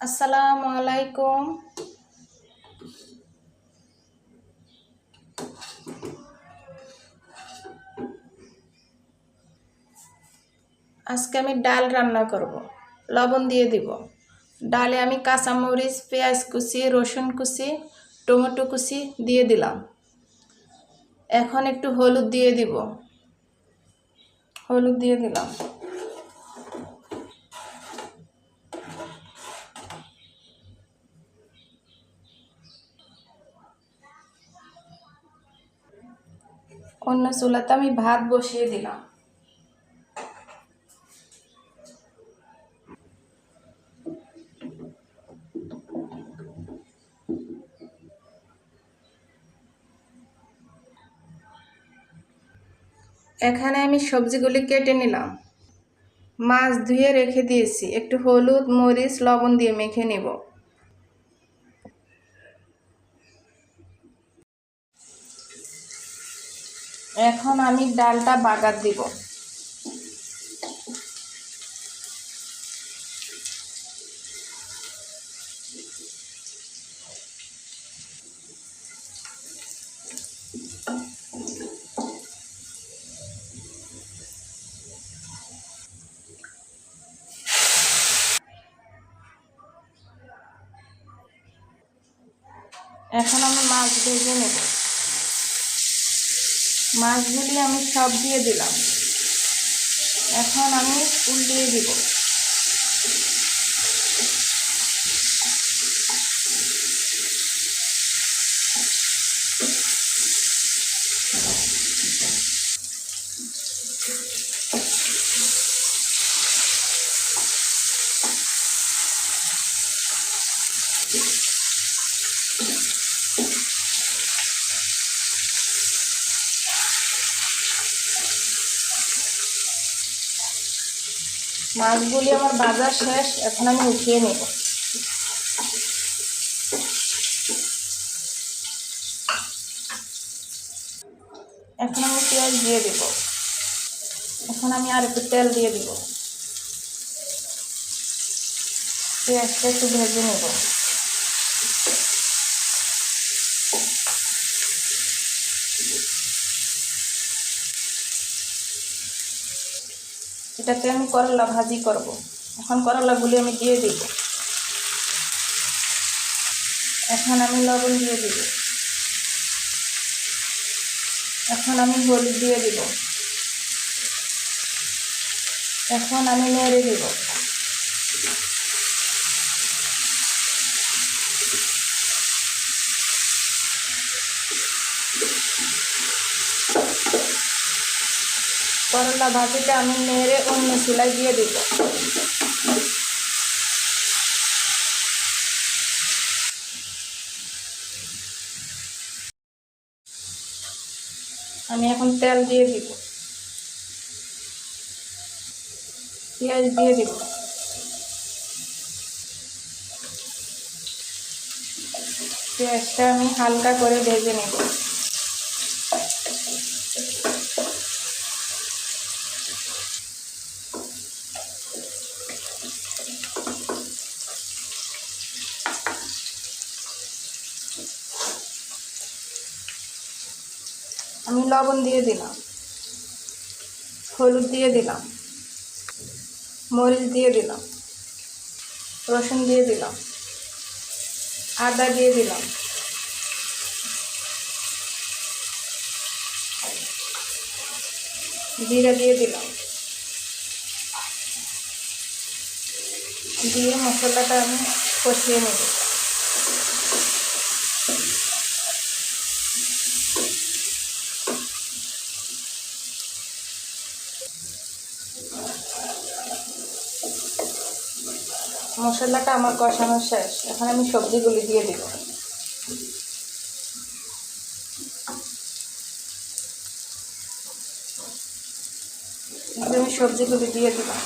আসসালামু আলাইকুম। আজকে আমি ডাল রান্না করব। লবণ দিয়ে দিব। ডালে আমি কাঁচামরিচ, পেঁয়াজ কুচি, রসুন কুচি, টমেটো কুচি দিয়ে দিলাম। এখন একটু হলুদ দিয়ে দিব। হলুদ দিয়ে দিলাম। অন্য চুলাতে আমি ভাত বসিয়ে দিলাম। এখানে আমি সবজিগুলি কেটে নিলাম। মাছ ধুয়ে রেখে দিয়েছি। একটু হলুদ, মরিচ, লবণ দিয়ে মেখে নেব। এখন আমি ডালটা বাগার দিব। এখন আমি মাছ ভেজে নেব। মাছগুলি আমি সব দিয়ে দিলাম। এখন আমি উল্টিয়ে দিব। মাছগুলি আমার বাজার শেষ, এখন আমি উঠিয়ে নেব। এখন আমি পেঁয়াজ দিয়ে দেব। এখন আমি আর একটু তেল দিয়ে দেব। পেঁয়াজটা একটু ভেজে নেব। এটাতে আমি করলা ভাজি করব। এখন করলাগুলি আমি দিয়ে দিব। এখন আমি লবণ দিয়ে দিব। এখন আমি হলুদ দিয়ে দিব। এখন আমি নেড়ে দিব। করলা ভাজিটা আমি নেড়ে অন্য চুলায় দিয়ে দিব। আমি এখন তেল দিয়ে দিব। পেঁয়াজ দিয়ে দিব। পেঁয়াজটা আমি হালকা করে ভেজে নেব। আমি লবণ দিয়ে দিলাম। হলুদ দিয়ে দিলাম। মরিচ দিয়ে দিলাম। রসুন দিয়ে দিলাম। আদা দিয়ে দিলাম। জিরা দিয়ে দিলাম। দিয়ে মশলাটা আমি কষিয়ে নেব। মশলাটা আমার কষানো শেষ। এখন আমি সবজিগুলি দিয়ে দিব। আমি সবজিগুলি দিয়ে দিলাম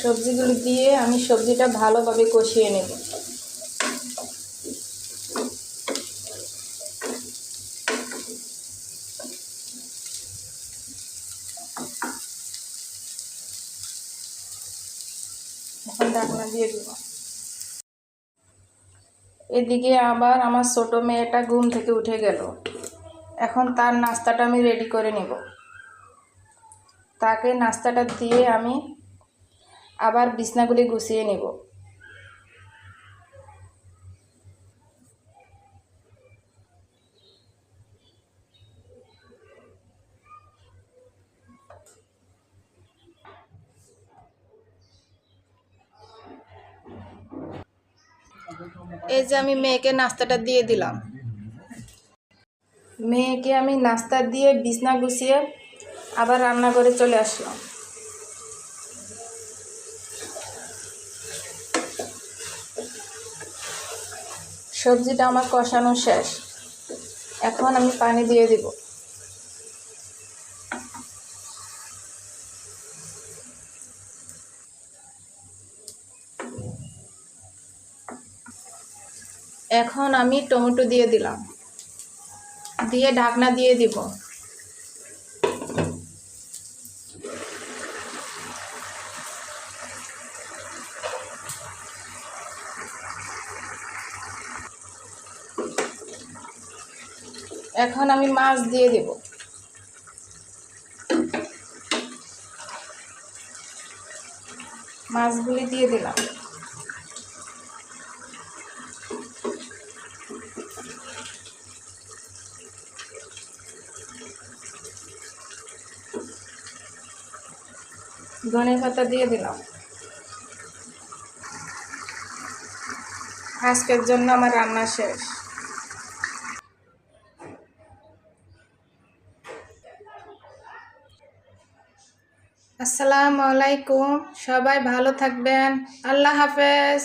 সবজিগুলি দিয়ে আমি সবজিটা ভালোভাবে কষিয়ে নেব। ঢাকনা দিয়ে দেব। এদিকে আবার আমার ছোট মেয়েটা ঘুম থেকে উঠে গেল। এখন তার নাস্তাটা আমি রেডি করে নেব। তাকে নাস্তাটা দিয়ে আমি আবার বিছনাগুলি গুছিয়ে নিব। এই যে আমি মেয়েকে নাস্তাটা দিয়ে দিলাম। মেয়েকে আমি নাস্তা দিয়ে বিছনা গুছিয়ে আবার রান্না করে চলে আসলাম। সবজিটা আমার কষানো শেষ। এখন আমি পানি দিয়ে দিব। এখন আমি টমেটো দিয়ে দিলাম। দিয়ে ঢাকনা দিয়ে দিব। এখন আমি মাছ দিয়ে দেব। মাছগুলি দিয়ে দিলাম। ধনে পাতা দিয়ে দিলাম। আজকের জন্য আমার রান্না শেষ। আসসালামু আলাইকুম, সবাই ভালো থাকবেন। আল্লাহ হাফেজ।